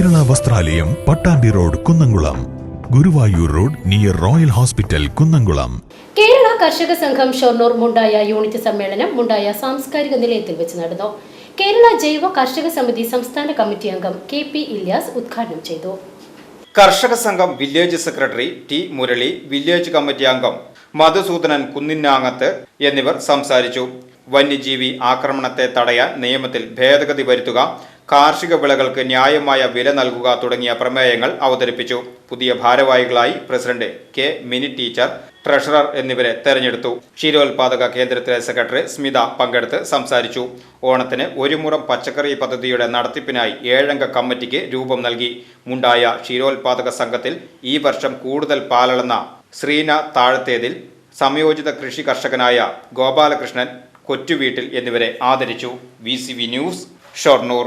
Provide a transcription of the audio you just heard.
വസ്ത്രാലയം Pattambi road Kunnamkulam. Guruvayur road near royal hospital Kunnamkulam. Kerala കർഷക സംഘം Shoranur മുണ്ടായ unit സമ്മേളനം മുണ്ടായ സാംസ്കാരിക നിലയത്തിൽ വെച്ച് നടന്നു. കേരള ജൈവ കർഷക സമിതി സംസ്ഥാന കമ്മിറ്റി അംഗം കെ പി ഇല്യാസ് ഉദ്ഘാടനം ചെയ്തു. കർഷക സംഘം village secretary T Murali village committee അംഗം മധുസൂദനൻ കുന്നിന്നാങ്ങത്ത് എന്നിവർ സംസാരിച്ചു. വന്യജീവി ആക്രമണത്തെ തടയാൻ നിയമത്തിൽ ഭേദഗതി വരുത്തുക കാർഷിക വിളകൾക്ക് ന്യായമായ വില നൽകുക തുടങ്ങിയ പ്രമേയങ്ങൾ അവതരിപ്പിച്ചു. പുതിയ ഭാരവാഹികളായി president K Mini teacher treasurer എന്നിവരെ തെരഞ്ഞെടുത്തു. ക്ഷീരോത്പാദക കേന്ദ്രത്തിലെ സെക്രട്ടറി സ്മിത പങ്കെടുത്ത് സംസാരിച്ചു. ഓണത്തിന് ഒരു മുറം പച്ചക്കറി പദ്ധതിയുടെ നടത്തിപ്പിനായി ഏഴംഗ കമ്മിറ്റിക്ക് രൂപം നൽകി. മുണ്ടായ ക്ഷീരോത്പാദക സംഘത്തിൽ ഈ വർഷം കൂടുതൽ പാലളന്ന ശ്രീന താഴത്തേതിൽ സംയോജിത കൃഷി കർഷകനായ ഗോപാലകൃഷ്ണൻ കൊറ്റുവീട്ടിൽ എന്നിവരെ ആദരിച്ചു. V news Shoranur.